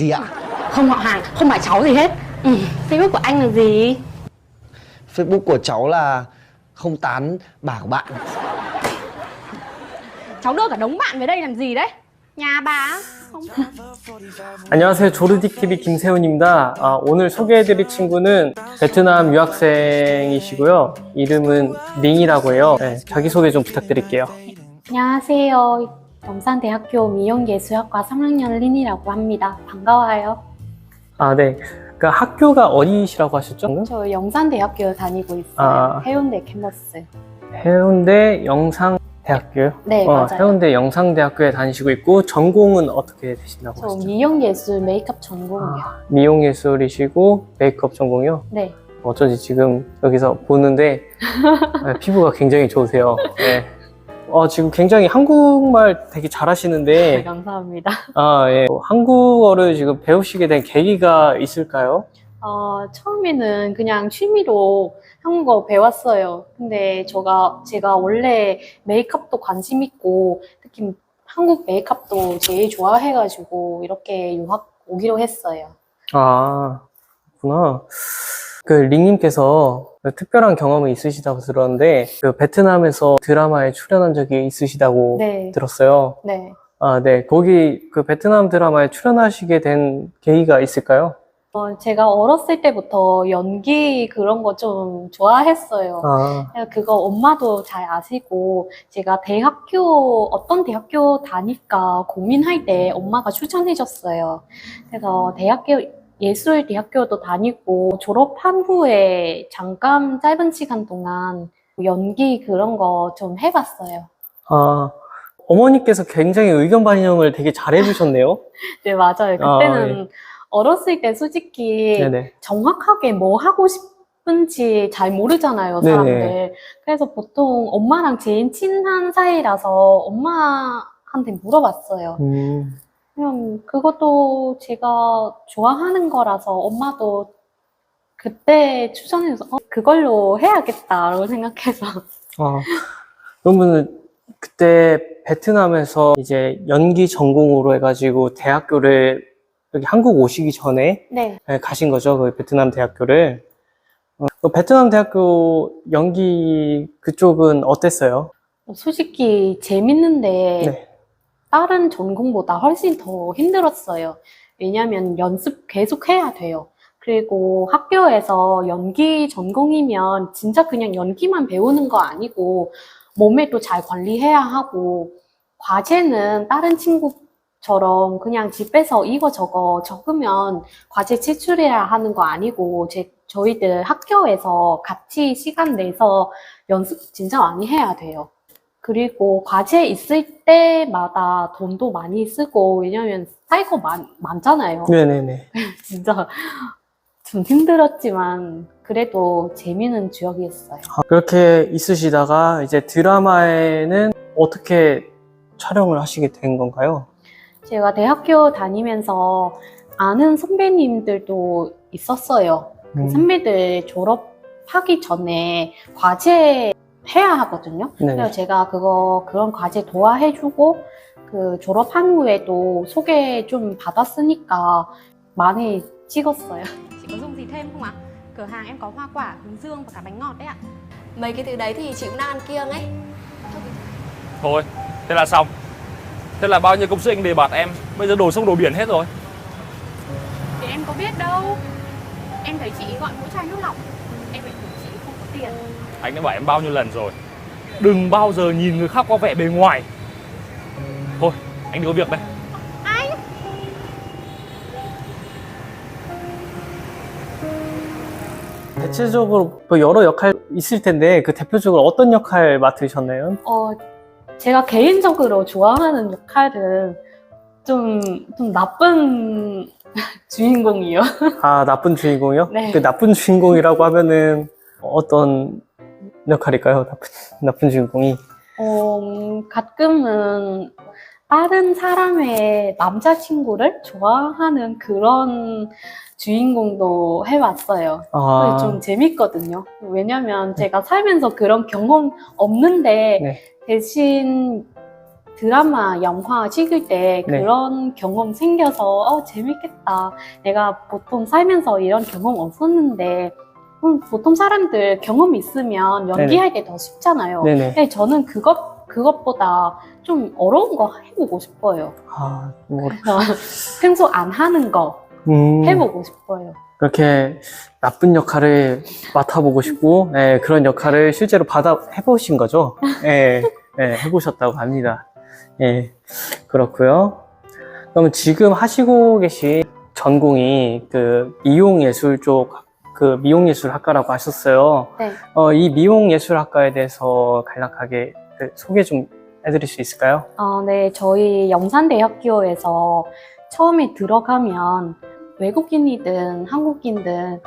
Gì ạ? Không họ hàng, không phải cháu gì hết ừ, Facebook của anh là gì? Facebook của cháu là không tán bà của bạn. Cháu đưa cả đống bạn về đây làm gì đấy? Nhà bà không 안녕하세요. 조르디TV 김세훈입니다. 아, 오늘 소개해드릴 친구는 베트남 유학생이시고요. 이름은 링이라고 해요. 네, 자기소개 좀 부탁드릴게요. 안녕하세요. 영산대학교 미용예술학과 3학년 린이라고 합니다. 반가워요. 아, 네. 그 학교가 어디시라고 하셨죠? 저 영산대학교 다니고 있어요. 아. 해운대 캠퍼스. 해운대 영상대학교요? 네, 어, 맞아요. 해운대 영상대학교에 다니시고 있고 전공은 어떻게 되신다고 저 하셨죠? 미용예술 메이크업 전공이요. 아, 미용예술이시고 메이크업 전공이요? 네. 어쩐지 지금 여기서 보는데 네, 피부가 굉장히 좋으세요. 네. 어, 지금 굉장히 한국말 되게 네, 잘하시는데 감사합니다. 아, 예. 한국어를 지금 배우시게 된 계기가 있을까요? 어, 처음에는 그냥 취미로 한국어 배웠어요. 근데 제가, 제가 원래 메이크업도 관심 있고, 특히 한국 메이크업도 제일 좋아해가지고, 이렇게 유학 오기로 했어요. 아, 그렇구나. 그 링님께서 특별한 경험이 있으시다고 들었는데 그 베트남에서 드라마에 출연한 적이 있으시다고 네. 들었어요. 네. 아, 네. 거기 그 베트남 드라마에 출연하시게 된 계기가 있을까요? 어, 제가 어렸을 때부터 연기 그런 거 좀 좋아했어요. 아, 그거 엄마도 잘 아시고, 제가 대학교, 어떤 대학교 다닐까 고민할 때 엄마가 추천해줬어요. 그래서 대학교, 예술 대학교도 다니고, 졸업한 후에 잠깐 짧은 시간 동안 연기 그런 거 좀 해봤어요. 아, 어머니께서 굉장히 의견 반영을 되게 잘 해주셨네요. 네, 맞아요. 아, 그때는 어렸을 때 솔직히 네네. 정확하게 뭐 하고 싶은지 잘 모르잖아요, 네네. 사람들. 그래서 보통 엄마랑 제일 친한 사이라서 엄마한테 물어봤어요. 음, 그냥 그것도 제가 좋아하는 거라서 엄마도 그때 추천해서 어, 그걸로 해야겠다라고 생각해서 아, 그러면은 그때 베트남에서 이제 연기 전공으로 해가지고 대학교를 여기 한국 오시기 전에 네. 네, 가신 거죠, 그 베트남 대학교를. 어, 그 베트남 대학교 연기 그쪽은 어땠어요? 솔직히 재밌는데 네. 다른 전공보다 훨씬 더 힘들었어요. 왜냐하면 연습 계속 해야 돼요. 그리고 학교에서 연기 전공이면 진짜 그냥 연기만 배우는 거 아니고 몸에도 잘 관리해야 하고 과제는 다른 친구처럼 그냥 집에서 이거 저거 적으면 과제 제출해야 하는 거 아니고 제, 저희들 학교에서 같이 시간 내서 연습 진짜 많이 해야 돼요. 그리고 과제 있을 때마다 돈도 많이 쓰고 왜냐면 거 많, 많잖아요. 네네네. 진짜 좀 힘들었지만 그래도 재미있는 추억이었어요. 아, 그렇게 있으시다가 이제 드라마에는 어떻게 촬영을 하시게 된 건가요? 제가 대학교 다니면서 아는 선배님들도 있었어요. 그 음, 선배들 졸업하기 전에 과제 해야 하거든요. 네네. 그래서 제가 그거 그런 과제 도와해주고 그 졸업한 후에도 소개 좀 받았으니까 많이 찍었어요. Chị có dùng gì thêm không ạ? Cửa hàng em có hoa quả, hướng dương và cả bánh ngọt đấy ạ Mấy cái thứ đấy thì chị cũng đang ăn kiêng ấy Thôi, thế là xong Thế là bao nhiêu công sức anh đề bạt em Bây giờ đổ sông đổ biển hết rồi Thì em có biết đâu Em thấy chị gọi mỗi chai nước lọc Em phải tưởng chị không có tiền Anh đã bảo em bao nhiêu lần rồi Đừng bao giờ nhìn người khác qua vẻ bề ngoài Thôi, anh đi có việc đây 대체적으로 뭐 여러 역할 있을 텐데 그 대표적으로 어떤 역할 맡으셨나요? 어, 제가 개인적으로 좋아하는 역할은 좀, 좀 나쁜 주인공이요. 아, 나쁜 주인공이요? 네. 그 나쁜 주인공이라고 하면은 어떤 역할일까요? 나쁜, 나쁜 주인공이. 어, 가끔은 다른 사람의 남자친구를 좋아하는 그런 주인공도 해봤어요. 아, 좀 재밌거든요. 왜냐면 제가 살면서 그런 경험 없는데 네. 대신 드라마, 영화 찍을 때 네. 그런 경험 생겨서 어, 재밌겠다. 내가 보통 살면서 이런 경험 없었는데 음, 보통 사람들 경험 있으면 연기할 때더 쉽잖아요. 네네. 근데 저는 그것 그것보다 좀 어려운 거 해보고 싶어요. 아, 뭐, 그래서 평소 안 하는 거 음, 해보고 싶어요. 그렇게 나쁜 역할을 맡아보고 싶고, 예, 그런 역할을 실제로 받아 해보신 거죠? 예, 예, 해보셨다고 합니다. 예, 그렇고요. 그러면 지금 하시고 계신 전공이 그 미용예술 쪽, 그 미용예술학과라고 하셨어요. 네. 어, 이 미용예술학과에 대해서 간략하게 그 소개 좀 해드릴 수 있을까요? 아, 네, 저희 영산대학교에서 처음에 들어가면 외국인이든 한국인든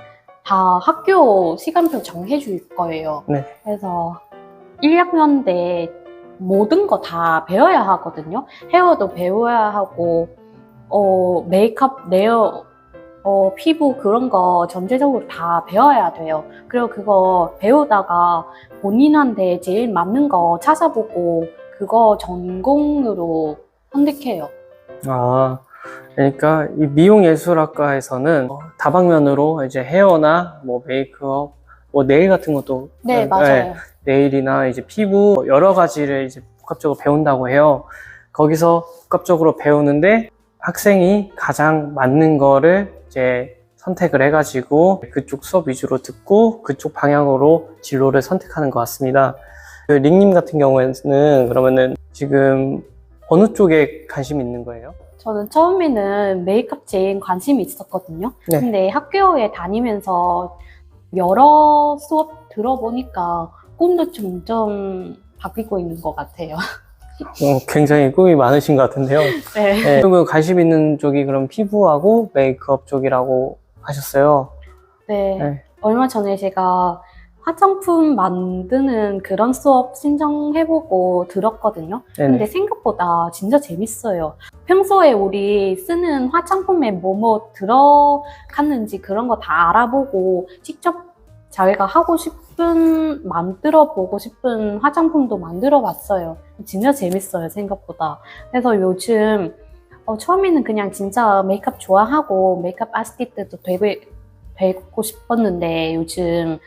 다 학교 시간표 정해줄 거예요. 네. 그래서 1학년 때 모든 거 다 배워야 하거든요. 헤어도 배워야 하고, 어, 메이크업, 네어, 어, 피부 그런 거 전체적으로 다 배워야 돼요. 그리고 그거 배우다가 본인한테 제일 맞는 거 찾아보고 그거 전공으로 선택해요. 아, 그러니까 이 미용예술학과에서는 어, 다방면으로 이제 헤어나 뭐 메이크업, 뭐 네일 같은 것도 네, 음, 맞아요. 네일이나 이제 피부 여러 가지를 이제 복합적으로 배운다고 해요. 거기서 복합적으로 배우는데 학생이 가장 맞는 거를 이제 선택을 해가지고 그쪽 수업 위주로 듣고 그쪽 방향으로 진로를 선택하는 것 같습니다. 그 링님 같은 경우에는 그러면은 지금 어느 쪽에 관심 있는 거예요? 저는 처음에는 메이크업 제일 관심이 있었거든요. 네. 근데 학교에 다니면서 여러 수업 들어보니까 꿈도 점점 바뀌고 있는 것 같아요. 어, 굉장히 꿈이 많으신 것 같은데요. 네. 네. 그러면 관심 있는 쪽이 그럼 피부하고 메이크업 쪽이라고 하셨어요. 네. 네. 얼마 전에 제가 화장품 만드는 그런 수업 신청해보고 들었거든요. 네네. 근데 생각보다 진짜 재밌어요. 평소에 우리 쓰는 화장품에 뭐뭐 들어갔는지 그런 거 다 알아보고 직접 자기가 하고 싶은 만들어 보고 싶은 화장품도 만들어 봤어요. 진짜 재밌어요 생각보다. 그래서 요즘 어, 처음에는 그냥 진짜 메이크업 좋아하고 메이크업 아티스트도 되고, 되고 싶었는데 요즘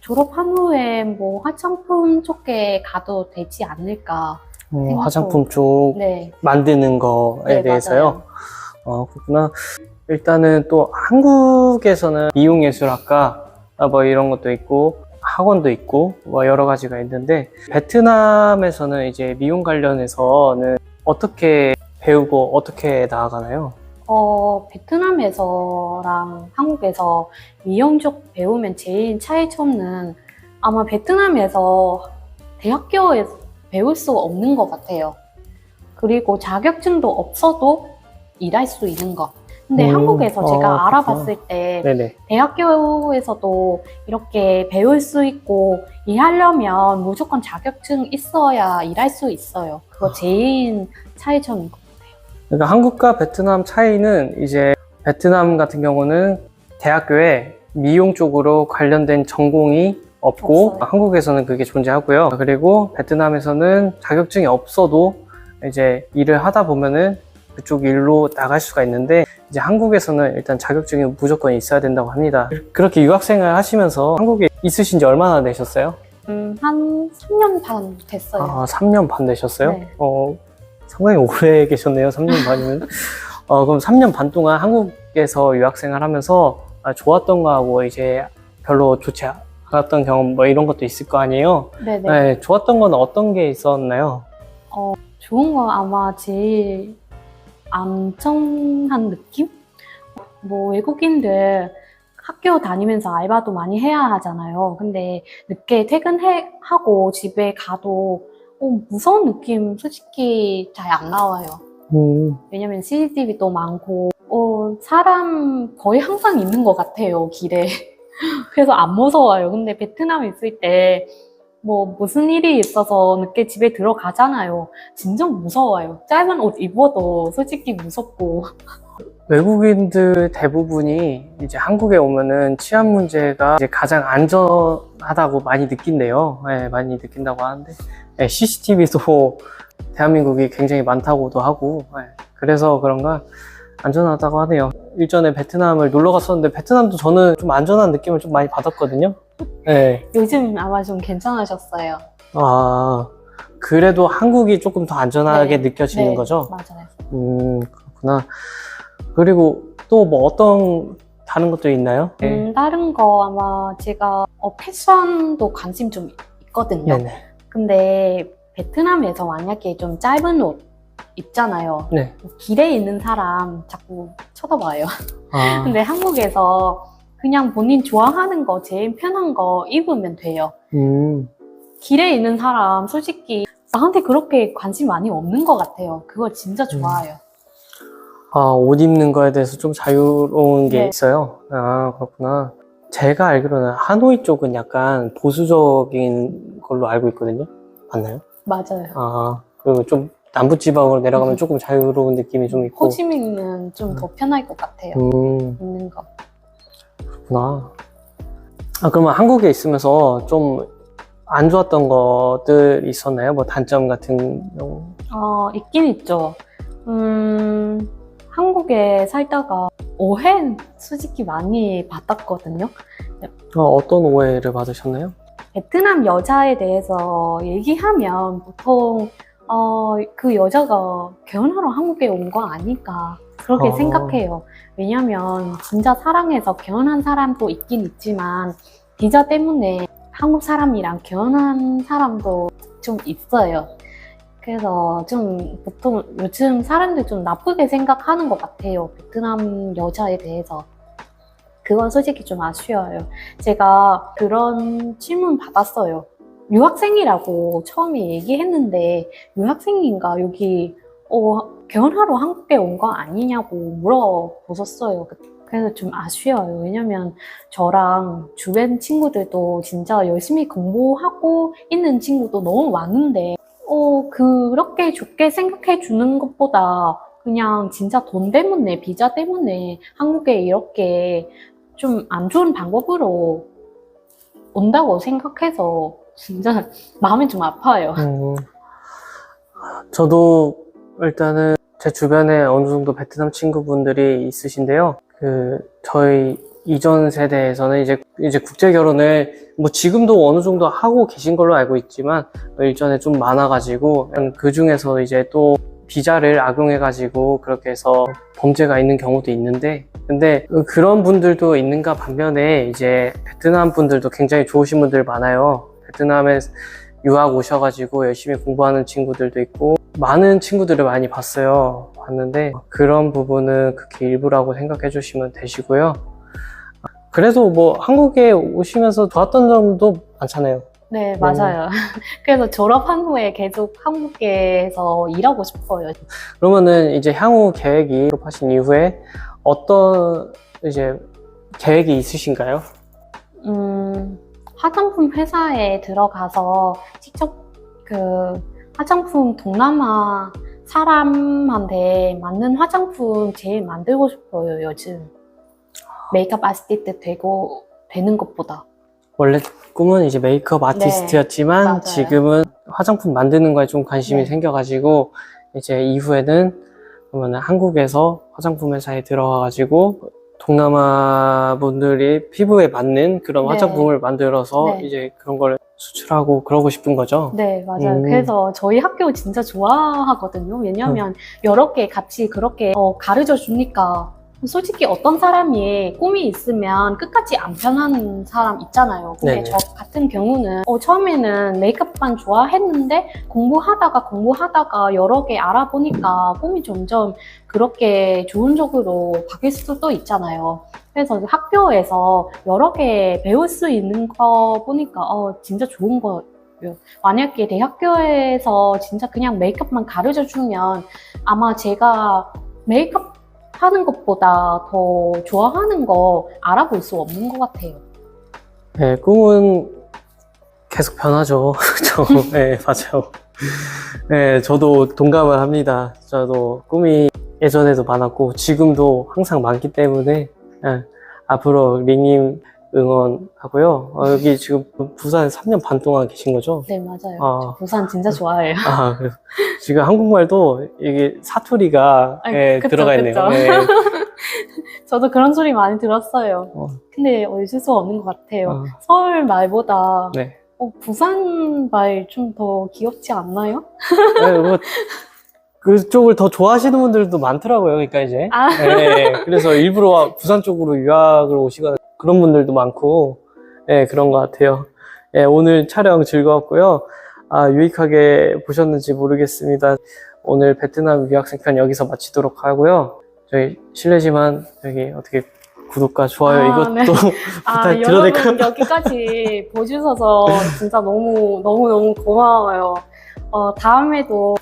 졸업한 후에 뭐 화장품 쪽에 가도 되지 않을까. 음, 화장품 쪽 네. 만드는 거에 네, 대해서요. 맞아요. 어, 그렇구나. 일단은 또 한국에서는 미용예술학과 아, 뭐 이런 것도 있고 학원도 있고 뭐 여러 가지가 있는데 베트남에서는 이제 미용 관련해서는 어떻게 배우고 어떻게 나아가나요? 어, 베트남에서랑 한국에서 미용 쪽 배우면 제일 차이점은 아마 베트남에서 대학교에서 배울 수 없는 것 같아요. 그리고 자격증도 없어도 일할 수 있는 것. 근데 음, 한국에서 어, 제가 그렇구나. 알아봤을 때 네네. 대학교에서도 이렇게 배울 수 있고 일하려면 무조건 자격증 있어야 일할 수 있어요. 그거 제일 차이점인 것 같아요. 그러니까 한국과 베트남 차이는 이제 베트남 같은 경우는 대학교에 미용 쪽으로 관련된 전공이 없고 없어요. 한국에서는 그게 존재하고요. 그리고 베트남에서는 자격증이 없어도 이제 일을 하다 보면은 그쪽 일로 나갈 수가 있는데 이제 한국에서는 일단 자격증이 무조건 있어야 된다고 합니다. 그렇게 유학생을 하시면서 한국에 있으신 지 얼마나 되셨어요? 음, 한 3년 반 됐어요. 아, 3년 반 되셨어요? 네. 어, 상당히 오래 계셨네요. 3년 반이면. 어, 그럼 3년 반 동안 한국에서 유학생활 하면서 아, 좋았던 거하고 이제 별로 좋지 않았던 경험 뭐 이런 것도 있을 거 아니에요? 네네. 네, 좋았던 건 어떤 게 있었나요? 좋은 건 아마 제일 안정한 느낌? 뭐 외국인들 학교 다니면서 알바도 많이 해야 하잖아요. 근데 늦게 퇴근하고 집에 가도 어, 무서운 느낌 솔직히 잘 안 나와요. 음, 왜냐면 CCTV도 많고 어, 사람 거의 항상 있는 것 같아요 길에. 그래서 안 무서워요. 근데 베트남에 있을 때 뭐 무슨 일이 있어서 늦게 집에 들어가잖아요. 진짜 무서워요. 짧은 옷 입어도 솔직히 무섭고. 외국인들 대부분이 이제 한국에 오면은 치안 문제가 이제 가장 안전하다고 많이 느낀대요. 네, 많이 느낀다고 하는데 네, CCTV도 대한민국이 굉장히 많다고도 하고 네, 그래서 그런가 안전하다고 하네요. 일전에 베트남을 놀러 갔었는데 베트남도 저는 좀 안전한 느낌을 좀 많이 받았거든요. 네. 요즘 아마 좀 괜찮아졌어요. 아 그래도 한국이 조금 더 안전하게 네. 느껴지는 네, 거죠? 맞아요. 음, 그렇구나. 그리고 또 뭐 어떤 다른 것도 있나요? 음, 다른 거 아마 제가 어, 패션도 관심 좀 있거든요. 네네. 근데 베트남에서 만약에 좀 짧은 옷 입잖아요. 네. 길에 있는 사람 자꾸 쳐다봐요. 아, 근데 한국에서 그냥 본인 좋아하는 거, 제일 편한 거 입으면 돼요. 음, 길에 있는 사람 솔직히 나한테 그렇게 관심 많이 없는 것 같아요. 그거 진짜 좋아요. 아, 옷 입는 거에 대해서 좀 자유로운 게 네. 있어요. 아, 그렇구나. 제가 알기로는 하노이 쪽은 약간 보수적인 걸로 알고 있거든요. 맞나요? 맞아요. 아, 그리고 좀 남부지방으로 내려가면 음. 조금 자유로운 느낌이 좀 있고. 호치민은 좀 더 편할 것 같아요. 음, 입는 거. 그렇구나. 아, 그러면 한국에 있으면서 좀 안 좋았던 것들 있었나요? 뭐 단점 같은 경우? 어, 있긴 있죠. 음, 한국에 살다가 오해 솔직히 많이 받았거든요. 어, 어떤 오해를 받으셨나요? 베트남 여자에 대해서 얘기하면 보통 어, 그 여자가 결혼하러 한국에 온 거 아닐까 그렇게 어. 생각해요. 왜냐면 진짜 사랑해서 결혼한 사람도 있긴 있지만 비자 때문에 한국 사람이랑 결혼한 사람도 좀 있어요. 그래서 좀 보통 요즘 사람들 좀 나쁘게 생각하는 것 같아요. 베트남 여자에 대해서. 그건 솔직히 좀 아쉬워요. 제가 그런 질문 받았어요. 유학생이라고 처음에 얘기했는데 유학생인가 여기 어, 결혼하러 한국에 온 거 아니냐고 물어보셨어요. 그래서 좀 아쉬워요. 왜냐면 저랑 주변 친구들도 진짜 열심히 공부하고 있는 친구도 너무 많은데 어, 그렇게 좋게 생각해 주는 것보다 그냥 진짜 돈 때문에, 비자 때문에 한국에 이렇게 좀 안 좋은 방법으로 온다고 생각해서 진짜 마음이 좀 아파요. 음, 저도 일단은 제 주변에 어느 정도 베트남 친구분들이 있으신데요. 그 저희 이전 세대에서는 이제 이제 국제 결혼을 뭐 지금도 어느 정도 하고 계신 걸로 알고 있지만 일전에 좀 많아가지고 그 중에서 이제 또 비자를 악용해가지고 그렇게 해서 범죄가 있는 경우도 있는데 근데 그런 분들도 있는가 반면에 이제 베트남 분들도 굉장히 좋으신 분들 많아요. 베트남에 유학 오셔가지고 열심히 공부하는 친구들도 있고 많은 친구들을 많이 봤어요. 봤는데 그런 부분은 극히 일부라고 생각해 주시면 되시고요. 그래도 뭐 한국에 오시면서 좋았던 점도 많잖아요. 네, 맞아요. 그래서 졸업한 후에 계속 한국에서 일하고 싶어요. 그러면은 이제 향후 계획이 졸업하신 이후에 어떤 이제 계획이 있으신가요? 음, 화장품 회사에 들어가서 직접 그 화장품 동남아 사람한테 맞는 화장품 제일 만들고 싶어요, 요즘. 메이크업 아티스트 되고, 되는 것보다. 원래 꿈은 이제 메이크업 아티스트였지만 네, 맞아요. 지금은 화장품 만드는 거에 좀 관심이 네. 생겨가지고 이제 이후에는 그러면 한국에서 화장품 회사에 들어가가지고 동남아 분들이 피부에 맞는 그런 네. 화장품을 만들어서 네. 이제 그런 걸 수출하고 그러고 싶은 거죠. 네, 맞아요. 음. 그래서 저희 학교 진짜 좋아하거든요. 왜냐면 여러 개 같이 그렇게 어, 가르쳐 주니까 솔직히 어떤 사람이 꿈이 있으면 끝까지 안 편하는 사람 있잖아요. 근데 네네. 저 같은 경우는 어, 처음에는 메이크업만 좋아했는데 공부하다가 공부하다가 여러 개 알아보니까 꿈이 점점 그렇게 좋은 쪽으로 바뀔 수도 있잖아요. 그래서 학교에서 여러 개 배울 수 있는 거 보니까 어, 진짜 좋은 거 만약에 대학교에서 진짜 그냥 메이크업만 가르쳐 주면 아마 제가 메이크업 하는 것보다 더 좋아하는 거 알아볼 수 없는 것 같아요. 네, 꿈은 계속 변하죠. 그렇죠. 네, 맞아요. 네, 저도 동감을 합니다. 저도 꿈이 예전에도 많았고 지금도 항상 많기 때문에 예, 앞으로 링님 응원하고요. 어, 여기 지금 부산 3년 반 동안 계신 거죠? 네, 맞아요. 아. 저 부산 진짜 좋아해요. 아, 그래서 지금 한국말도 이게 사투리가 아이, 예, 그쵸, 들어가 있네요. 그쵸. 네. 저도 그런 소리 많이 들었어요. 어. 근데 어쩔 수 없는 것 같아요. 어, 서울 말보다 네. 어, 부산 말 좀 더 귀엽지 않나요? 네, 뭐, 그쪽을 더 좋아하시는 분들도 많더라고요. 그러니까 이제. 아. 네, 그래서 일부러 부산 쪽으로 유학을 오시거나 그런 분들도 많고, 네, 그런 것 같아요. 네, 오늘 촬영 즐거웠고요. 아, 유익하게 보셨는지 모르겠습니다. 오늘 베트남 유학생 편 여기서 마치도록 하고요. 저희 실례지만 여기 어떻게 구독과 좋아요 아, 이것도 네. 아, 부탁드려도 될까요? 여러분 여기까지 보주셔서 진짜 너무 너무 너무 고마워요. 어, 다음에도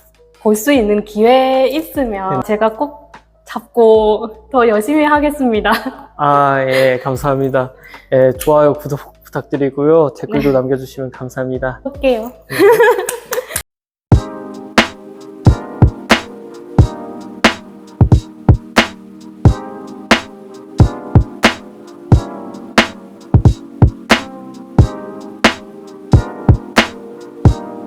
볼 수 있는 기회 있으면 네. 제가 꼭 잡고 더 열심히 하겠습니다. 아, 예, 감사합니다. 예, 좋아요, 구독 부탁드리고요. 댓글도 네. 남겨주시면 감사합니다. 볼게요. 네.